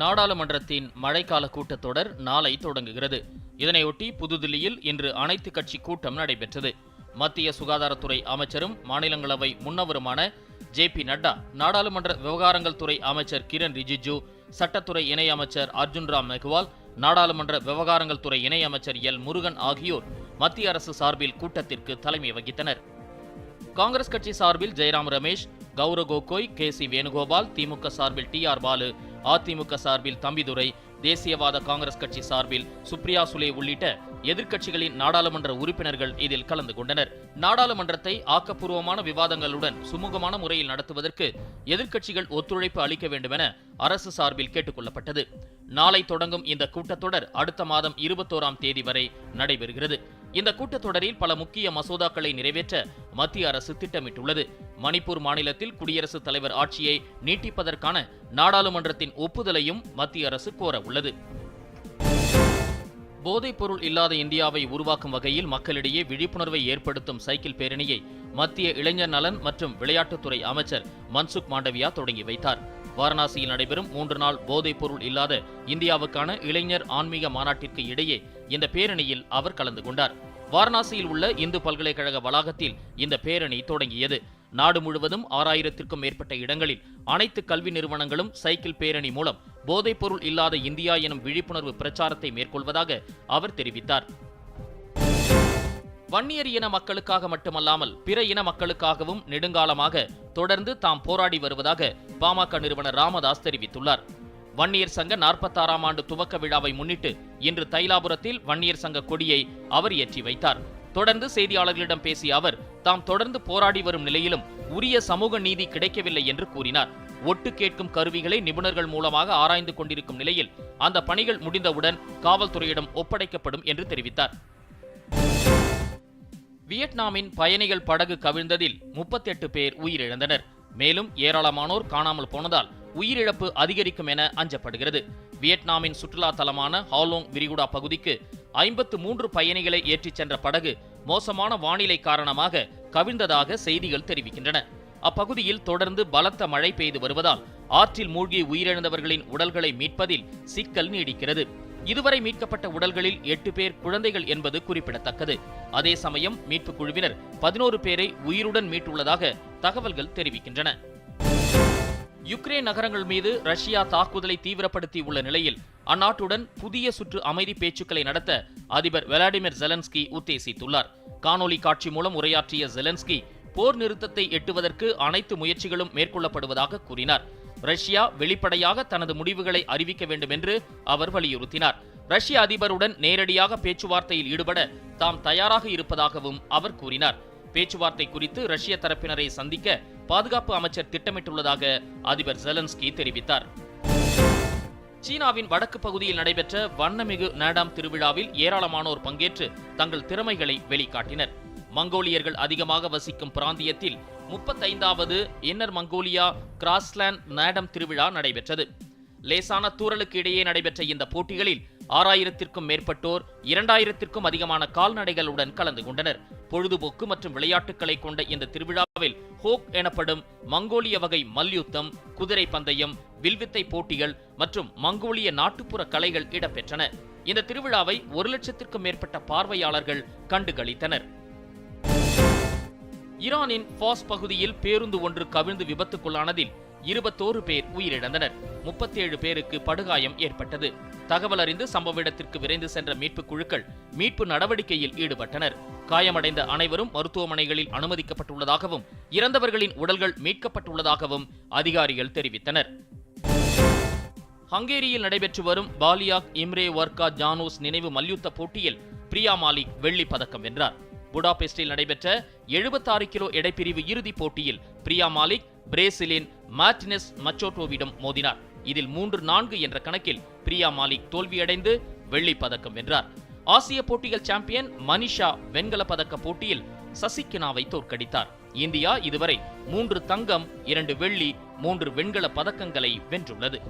நாடாளுமன்றத்தின் மழைக்கால கூட்டத்தொடர் நாளை தொடங்குகிறது. இதனையொட்டி புதுதில்லியில் இன்று அனைத்து கட்சி கூட்டம் நடைபெற்றது. மத்திய சுகாதாரத்துறை அமைச்சரும் மாநிலங்களவை முன்னவருமான ஜே பி நட்டா நாடாளுமன்ற விவகாரங்கள் துறை அமைச்சர் கிரண் ரிஜிஜு சட்டத்துறை இணை அமைச்சர் அர்ஜுன் ராம் மெக்வால் நாடாளுமன்ற விவகாரங்கள் துறை இணை அமைச்சர் எல் முருகன் ஆகியோர் மத்திய அரசு சார்பில் கூட்டத்திற்கு தலைமை வகித்தனர். காங்கிரஸ் கட்சி சார்பில் ஜெயராம் ரமேஷ் கௌரவ் கோகோய் கே சி வேணுகோபால் திமுக சார்பில் டி ஆர் பாலு அதிமுக சார்பில் தம்பிதுரை தேசியவாத காங்கிரஸ் கட்சி சார்பில் சுப்ரியா சுலே உள்ளிட்ட எதிர்க்கட்சிகளின் நாடாளுமன்ற உறுப்பினர்கள் இதில் கலந்து கொண்டனர். நாடாளுமன்றத்தை ஆக்கப்பூர்வமான விவாதங்களுடன் சுமூகமான முறையில் நடத்துவதற்கு எதிர்க்கட்சிகள் ஒத்துழைப்பு அளிக்க வேண்டுமென அரசு சார்பில் கேட்டுக்கொள்ளப்பட்டது. நாளை தொடங்கும் இந்த கூட்டத்தொடர் அடுத்த மாதம் இருபத்தோராம் தேதி வரை நடைபெறுகிறது. இந்த கூட்டத்தொடரில் பல முக்கிய மசோதாக்களை நிறைவேற்ற மத்திய அரசு திட்டமிட்டுள்ளது. மணிப்பூர் மாநிலத்தில் குடியரசுத் தலைவர் ஆட்சியை நீட்டிப்பதற்கான நாடாளுமன்றத்தின் ஒப்புதலையும் மத்திய அரசு கோர உள்ளது. போதைப்பொருள் இல்லாத இந்தியாவை உருவாக்கும் வகையில் மக்களிடையே விழிப்புணர்வை ஏற்படுத்தும் சைக்கிள் பேரணியை மத்திய இளைஞர் நலன் மற்றும் விளையாட்டுத்துறை அமைச்சர் மன்சுக் மாண்டவியா தொடங்கி வைத்தார். வாரணாசியில் நடைபெறும் மூன்று நாள் போதைப்பொருள் இல்லாத இந்தியாவுக்கான இளைஞர் ஆன்மீக மாநாட்டிற்கு இடையே இந்த பேரணியில் அவர் கலந்து கொண்டார். வாரணாசியில் உள்ள இந்து பல்கலைக்கழக வளாகத்தில் இந்த பேரணி தொடங்கியது. நாடு முழுவதும் ஆறாயிரத்திற்கும் மேற்பட்ட இடங்களில் அனைத்து கல்வி நிறுவனங்களும் சைக்கிள் பேரணி மூலம் போதைப்பொருள் இல்லாத இந்தியா எனும் விழிப்புணர்வு பிரச்சாரத்தை மேற்கொள்வதாக அவர் தெரிவித்தார். வன்னியர் இன மக்களுக்காக மட்டுமல்லாமல் பிற இன மக்களுக்காகவும் நெடுங்காலமாக தொடர்ந்து தாம் போராடி வருவதாக பாமக நிறுவனர் ராமதாஸ் தெரிவித்துள்ளார். வன்னியர் சங்க நாற்பத்தாறாம் ஆண்டு துவக்க விழாவை முன்னிட்டு இன்று தைலாபுரத்தில் வன்னியர் சங்க கொடியை அவர் ஏற்றி வைத்தார். தொடர்ந்து செய்தியாளர்களிடம் பேசிய அவர் தாம் தொடர்ந்து போராடி வரும் நிலையிலும் உரிய சமூக நீதி கிடைக்கவில்லை என்று கூறினார். ஒட்டு கேட்கும் கருவிகளை நிபுணர்கள் மூலமாக ஆராய்ந்து கொண்டிருக்கும் நிலையில் அந்த பணிகள் முடிந்தவுடன் காவல்துறையிடம் ஒப்படைக்கப்படும் என்று தெரிவித்தார். வியட்நாமின் பயணிகள் படகு கவிழ்ந்ததில் முப்பத்தெட்டு பேர் உயிரிழந்தனர். மேலும் ஏராளமானோர் காணாமல் போனதால் உயிரிழப்பு அதிகரிக்கும் என அஞ்சப்படுகிறது. வியட்நாமின் சுற்றுலா தலமான ஹாலோங் விரிகுடா பகுதிக்கு ஐம்பத்து மூன்று பயணிகளை ஏற்றிச் சென்ற படகு மோசமான வானிலை காரணமாக கவிழ்ந்ததாக செய்திகள் தெரிவிக்கின்றன. அப்பகுதியில் தொடர்ந்து பலத்த மழை பெய்து வருவதால் ஆற்றில் மூழ்கி உயிரிழந்தவர்களின் உடல்களை மீட்பதில் சிக்கல் நீடிக்கிறது. இதுவரை மீட்கப்பட்ட உடல்களில் எட்டு பேர் குழந்தைகள் என்பது குறிப்பிடத்தக்கது. அதே சமயம் மீட்புக் குழுவினர் பதினோரு பேரை உயிருடன் மீட்டுள்ளதாக தகவல்கள் தெரிவிக்கின்றன. யுக்ரேன் நகரங்கள் மீது ரஷ்யா தாக்குதலை தீவிரப்படுத்தி உள்ள நிலையில் அந்நாட்டுடன் புதிய சுற்று அமைதி பேச்சுக்களை நடத்த அதிபர் விளாடிமிர் ஜெலன்ஸ்கி உத்தேசித்துள்ளார். காணொலி காட்சி மூலம் உரையாற்றிய ஜெலன்ஸ்கி போர் நிறுத்தத்தை எட்டுவதற்கு அனைத்து முயற்சிகளும் மேற்கொள்ளப்படுவதாக கூறினார். ரஷ்யா வெளிப்படையாக தனது முடிவுகளை அறிவிக்க வேண்டும் என்று அவர் வலியுறுத்தினார். ரஷ்ய அதிபருடன் நேரடியாக பேச்சுவார்த்தையில் ஈடுபட தாம் தயாராக இருப்பதாகவும் அவர் கூறினார். பேச்சுவார்த்தை குறித்து ரஷ்ய தரப்பினரை சந்திக்க பாதுகாப்பு அமைச்சர் திட்டமிட்டுள்ளதாக அதிபர் ஜெலன்ஸ்கி தெரிவித்தார். சீனாவின் வடக்கு பகுதியில் நடைபெற்ற வண்ணமிகு நேடாம் திருவிழாவில் ஏராளமானோர் பங்கேற்று தங்கள் திறமைகளை வெளிக்காட்டினர். மங்கோலியர்கள் அதிகமாக வசிக்கும் பிராந்தியத்தில் முப்பத்தைந்தாவது இன்னர் மங்கோலியா கிராஸ்லேண்ட் நேடம் திருவிழா நடைபெற்றது. லேசான தூரலுக்கு இடையே நடைபெற்ற இந்த போட்டிகளில் ஆறாயிரத்திற்கும் மேற்பட்டோர் இரண்டாயிரத்திற்கும் அதிகமான கால்நடைகளுடன் கலந்து கொண்டனர். பொழுதுபோக்கு மற்றும் விளையாட்டுகளை கொண்ட இந்த திருவிழாவில் ஹோக் எனப்படும் மங்கோலிய வகை மல்யுத்தம் குதிரை பந்தயம் வில்வித்தை போட்டிகள் மற்றும் மங்கோலிய நாட்டுப்புற கலைகள் இடம்பெற்றன. இந்த திருவிழாவை ஒரு லட்சத்திற்கும் மேற்பட்ட பார்வையாளர்கள் கண்டுகளித்தனர். ஈரானின் ஃபாஸ் பகுதியில் பேருந்து ஒன்று கவிழ்ந்து விபத்துக்குள்ளானதில் இருபத்தோரு பேர் உயிரிழந்தனர். முப்பத்தேழு பேருக்கு படுகாயம் ஏற்பட்டது. தகவல் அறிந்து சம்பவ இடத்திற்கு விரைந்து சென்ற மீட்புக் குழுக்கள் மீட்பு நடவடிக்கையில் ஈடுபட்டனர். காயமடைந்த அனைவரும் மருத்துவமனைகளில் அனுமதிக்கப்பட்டுள்ளதாகவும் இறந்தவர்களின் உடல்கள் மீட்கப்பட்டுள்ளதாகவும் அதிகாரிகள் தெரிவித்தனர். ஹங்கேரியில் நடைபெற்று வரும் பாலியாக் இம்ரே வர்கா ஜானூஸ் நினைவு மல்யுத்த போட்டியில் பிரியா மாலிக் வெள்ளி பதக்கம் வென்றார். புடாபெஸ்டில் நடைபெற்ற 76 கிலோ எடைப்பிரிவு இறுதிப் போட்டியில் பிரியா மாலிக் பிரேசிலின் மார்டினஸ் மச்சோட்டோவிடம் மோதினார். இதில் மூன்று நான்கு என்ற கணக்கில் பிரியா மாலிக் தோல்வியடைந்து வெள்ளிப் பதக்கம் வென்றார். ஆசிய போட்டிகள் சாம்பியன் மனிஷா வெண்கல பதக்க போட்டியில் சசிகனாவை தோற்கடித்தார். இந்தியா இதுவரை மூன்று தங்கம் இரண்டு வெள்ளி மூன்று வெண்கல பதக்கங்களை வென்றுள்ளது.